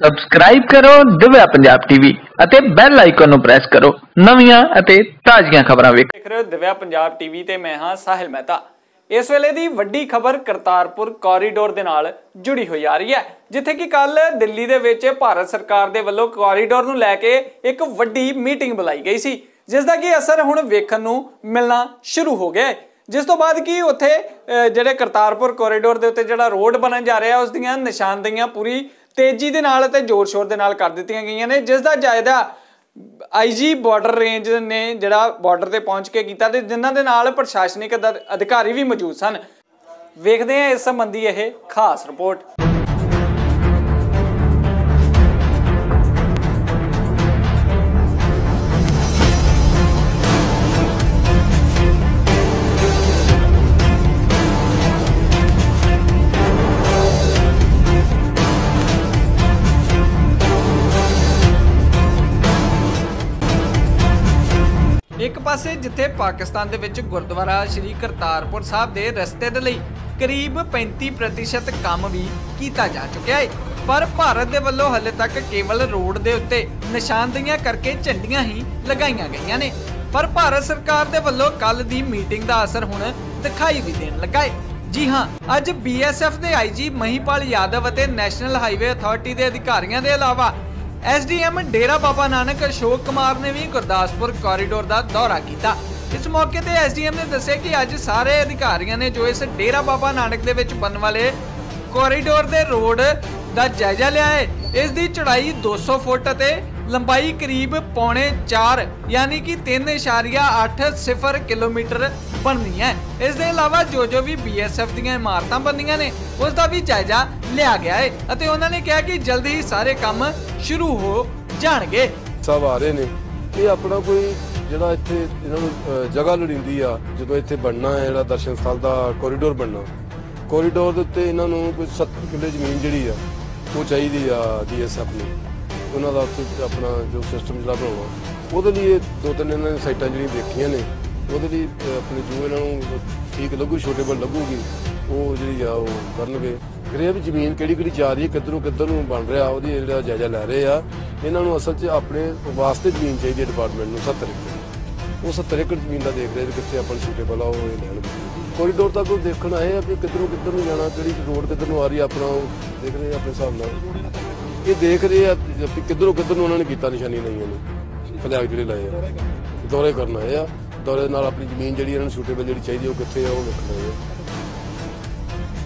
Subscribe ਕਰੋ Divya Punjab TV ਅਤੇ bell icon ਨੂੰ ਪ੍ਰੈਸ ਕਰੋ। ਨਵੀਆਂ ਅਤੇ ਤਾਜ਼ੀਆਂ ਖਬਰਾਂ ਵੇਖੋ ਰਹੇ ਹੋ ਦਿਵਿਆ ਪੰਜਾਬ ਟੀਵੀ ਤੇ ਮੈਂ ਹਾਂ ਸਾਹਿਲ ਮਹਿਤਾ। ਇਸ ਵੇਲੇ ਦੀ ਵੱਡੀ ਖਬਰ ਕਰਤਾਰਪੁਰ ਕੋਰੀਡੋਰ ਦੇ ਨਾਲ ਜੁੜੀ ਹੋਈ ਆ ਰਹੀ ਹੈ, ਜਿੱਥੇ ਕਿ ਕੱਲ ਦਿੱਲੀ ਦੇ ਵਿੱਚ ਭਾਰਤ ਸਰਕਾਰ ਦੇ ਵੱਲੋਂ ਕੋਰੀਡੋਰ ਨੂੰ ਲੈ ਕੇ ਇੱਕ ਵੱਡੀ ਮੀਟਿੰਗ ਬੁਲਾਈ ਗਈ ਸੀ, ਜਿਸ ਦਾ ਕਿ ਅਸਰ ਹੁਣ ਵੇਖਣ ਨੂੰ ਮਿਲਣਾ ਸ਼ੁਰੂ ਹੋ ਗਿਆ ਹੈ। ਜਿਸ ਤੋਂ ਬਾਅਦ ਕੀ ਉੱਥੇ ਜਿਹੜੇ ਕਰਤਾਰਪੁਰ ਕੋਰੀਡੋਰ ਦੇ ਉੱਤੇ ਜਿਹੜਾ ਰੋਡ ਬਣਨ ਜਾ ਰਿਹਾ, ਉਸ ਦੀਆਂ ਨਿਸ਼ਾਨਦੇਹੀਆਂ ਪੂਰੀ ਤੇਜ਼ੀ ਦੇ ਨਾਲ ਅਤੇ ਜ਼ੋਰ-ਸ਼ੋਰ ਦੇ ਨਾਲ ਕਰ ਦਿੱਤੀਆਂ ਗਈਆਂ ਨੇ, ਜਿਸ ਦਾ ਜਾਇਜ਼ਾ ਆਈਜੀ ਬਾਰਡਰ ਰੇਂਜ ਨੇ ਜਿਹੜਾ ਬਾਰਡਰ ਤੇ ਪਹੁੰਚ ਕੇ ਕੀਤਾ ਤੇ ਜਿਨ੍ਹਾਂ ਦੇ ਨਾਲ ਪ੍ਰਸ਼ਾਸਨਿਕ ਅਧਿ- ਅਧਿਕਾਰੀ ਵੀ ਮੌਜੂਦ ਸਨ। ਵੇਖਦੇ ਹਾਂ ਇਸ ਸੰਬੰਧੀ ਇਹ ਖਾਸ ਰਿਪੋਰਟ। ਪਾਸੇ ਜਿੱਥੇ ਪਾਕਿਸਤਾਨ ਦੇ ਵਿੱਚ ਗੁਰਦੁਆਰਾ ਸ੍ਰੀ ਕਰਤਾਰਪੁਰ ਸਾਹਿਬ ਦੇ ਰਸਤੇ ਦੇ ਲਈ ਕਰੀਬ 35% ਕੰਮ ਵੀ ਕੀਤਾ ਜਾ ਚੁੱਕਿਆ ਹੈ ਪਰ ਭਾਰਤ ਦੇ ਵੱਲੋਂ ਹਲੇ ਤੱਕ ਕੇਵਲ ਰੋਡ ਦੇ ਉੱਤੇ ਨਿਸ਼ਾਨਦੇਹੀਆਂ ਕਰਕੇ ਝੰਡੀਆਂ ਹੀ ਲਗਾਈਆਂ ਗਈਆਂ ਨੇ। ਪਰ ਭਾਰਤ ਸਰਕਾਰ ਦੇ ਵੱਲੋਂ ਕੱਲ ਦੀ ਮੀਟਿੰਗ ਦਾ ਅਸਰ ਹੁਣ ਦਿਖਾਈ ਵੀ ਦੇਣ ਲੱਗਾ ਹੈ ਜੀ ਹਾਂ, ਅੱਜ ਬੀਐਸਐਫ ਦੇ ਆਈਜੀ ਮਹੀਪਾਲ ਯਾਦਵ ਅਤੇ ਨੈਸ਼ਨਲ ਹਾਈਵੇ ਅਥਾਰਟੀ ਦੇ ਅਧਿਕਾਰੀਆਂ ਦੇ ਇਲਾਵਾ ਐਸਡੀਐਮ ਡੇਰਾ ਬਾਬਾ ਨਾਨਕ ਅਸ਼ੋਕ ਕੁਮਾਰ ਨੇ ਵੀ ਗੁਰਦਾਸਪੁਰ ਕੋਰੀਡੋਰ ਦਾ ਦੌਰਾ ਕੀਤਾ। ਇਸ ਮੌਕੇ ਤੇ ਐਸਡੀਐਮ ਨੇ ਦੱਸਿਆ ਕਿ ਅੱਜ ਸਾਰੇ ਅਧਿਕਾਰੀਆਂ ਨੇ ਜੋ ਇਸ ਡੇਰਾ ਬਾਬਾ ਨਾਨਕ ਦੇ ਵਿੱਚ ਬਣਨ ਵਾਲੇ ਕੋਰੀਡੋਰ ਦੇ ਰੋਡ ਦਾ ਜਾਇਜ਼ਾ ਲਿਆ ਹੈ, ਇਸ ਦੀ ਚੌੜਾਈ 200 ਫੁੱਟ ਅਤੇ ਲੰਬਾਈ ਕਰੀਬ ਪੌਣੇ 4 ਯਾਨੀ ਕਿ 3.80 ਕਿਲੋਮੀਟਰ ਬਣਨੀ ਹੈ। ਇਸ ਦੇ ਇਲਾਵਾ ਜੋ ਜੋ ਵੀ ਬੀਐਸਐਫ ਦੀਆਂ ਇਮਾਰਤਾਂ ਬਣਨੀਆਂ ਨੇ, ਉਸ ਦਾ ਵੀ ਜਾਇਜ਼ਾ ਲਿਆ ਗਿਆ ਹੈ ਅਤੇ ਉਹਨਾਂ ਨੇ ਕਿਹਾ ਕਿ ਜਲਦੀ ਹੀ ਸਾਰੇ ਕੰਮ ਸ਼ੁਰੂ ਹੋ ਜਾਣਗੇ। ਸਭ ਆ ਰਹੇ ਨੇ। ਇਹ ਆਪਣਾ ਕੋਈ ਜਿਹੜਾ ਇੱਥੇ ਇਹਨਾਂ ਨੂੰ ਅ, ਜਗ੍ਹਾ ਲੋੜੀਂਦੀ ਆ ਜਦੋਂ ਇੱਥੇ ਬਣਨਾ ਹੈ ਜਿਹੜਾ ਦਰਸ਼ਨ ਸਥਲ ਦਾ ਕੋਰੀਡੋਰ ਬਣਨਾ। ਕੋਰੀਡੋਰ ਦੇ ਉੱਤੇ ਇਹਨਾਂ ਨੂੰ ਕੋਈ 70 ਕਿੱਲੇ ਜ਼ਮੀਨ ਜਿਹੜੀ ਆ ਉਹ ਚਾਹੀਦੀ ਆ ਡੀਐਸਐਫ ਨੂੰ। ਉਹਨਾਂ ਦਾ ਉੱਥੇ ਆਪਣਾ ਜੋ ਸਿਸਟਮ ਜਿਹੜਾ ਬਣਾਉਣਾ। ਉਹਦੇ ਲਈ ਇਹ ਦੋ ਤਿੰਨ ਇਹਨਾਂ ਨੇ ਸਾਈਟਾਂ ਜਿਹੜੀਆਂ ਦੇਖੀਆਂ ਨੇ। ਉਹਦੇ ਲਈ ਅ, ਆਪਣੇ ਜੋ ਇਹਨਾਂ ਨੂੰ ਠੀਕ ਲੱਗੂ ਛੋਟੇਬਲ ਲੱਗੂਗੀ ਉਹ ਜਿਹੜੀ ਆ, ਉਹ ਕਰਨਗੇ। ਫਿਰ ਇਹ ਵੀ ਜ਼ਮੀਨ ਕਿਹੜੀ ਕਿਹੜੀ ਜਾ ਰਹੀ ਹੈ, ਕਿੱਧਰੋਂ ਕਿੱਧਰ ਨੂੰ ਬਣ ਰਿਹਾ, ਉਹਦੀ ਜਿਹੜਾ ਜਾਇਜ਼ਾ ਲੈ ਰਹੇ ਆ। ਇਹਨਾਂ ਨੂੰ ਅਸਲ 'ਚ ਆਪਣੇ ਵਾਸਤੇ ਜ਼ਮੀਨ ਚਾਹੀਦੀ ਹੈ ਡਿਪਾਰਟਮੈਂਟ ਨੂੰ 70 ਏਕੜ ਉਹ 70 ਏਕੜ ਜ਼ਮੀਨ ਦਾ ਦੇਖ ਰਹੇ ਵੀ ਕਿੱਥੇ ਆਪਾਂ ਸ਼ੂਟੇਬਲ ਆ, ਉਹ ਇਹ ਕੋਰੀਡੋਰ ਤੱਕ ਉਹ ਦੇਖਣ ਆਏ ਆ ਵੀ ਕਿੱਧਰੋਂ ਕਿੱਧਰ ਨੂੰ ਜਾਣਾ ਕਿਹੜੀ ਰੋਡ ਕਿੱਧਰ ਨੂੰ ਆ ਰਹੀ ਆ, ਆਪਣਾ ਉਹ ਦੇਖ ਰਹੇ ਆ ਆਪਣੇ ਹਿਸਾਬ ਨਾਲ। ਇਹ ਦੇਖ ਰਹੇ ਆ ਵੀ ਕਿੱਧਰੋਂ ਕਿੱਧਰ ਨੂੰ ਉਹਨਾਂ ਨੇ ਕੀਤਾ ਨਿਸ਼ਾਨੀ ਲਈਆਂ ਨੇ ਫਲੈਗ ਜਿਹੜੇ ਲਾਏ ਆ। ਦੌਰੇ ਕਰਨ ਆਏ ਆ। ਦੌਰੇ ਨਾਲ ਆਪਣੀ ਜ਼ਮੀਨ ਜਿਹੜੀ ਇਹਨਾਂ ਨੂੰ ਸ਼ੂਟੇਬਲ ਜਿਹੜੀ ਚਾਹੀਦੀ ਉਹ ਕਿੱਥੇ ਆ, ਉਹ ਵੇਖਣ ਆਏ ਆ।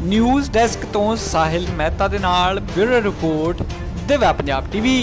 ਨਿਊਜ਼ ਡੈਸਕ ਤੋਂ ਸਾਹਿਲ ਮਹਿਤਾ ਦੇ ਨਾਲ bureau report Divya Punjab TV.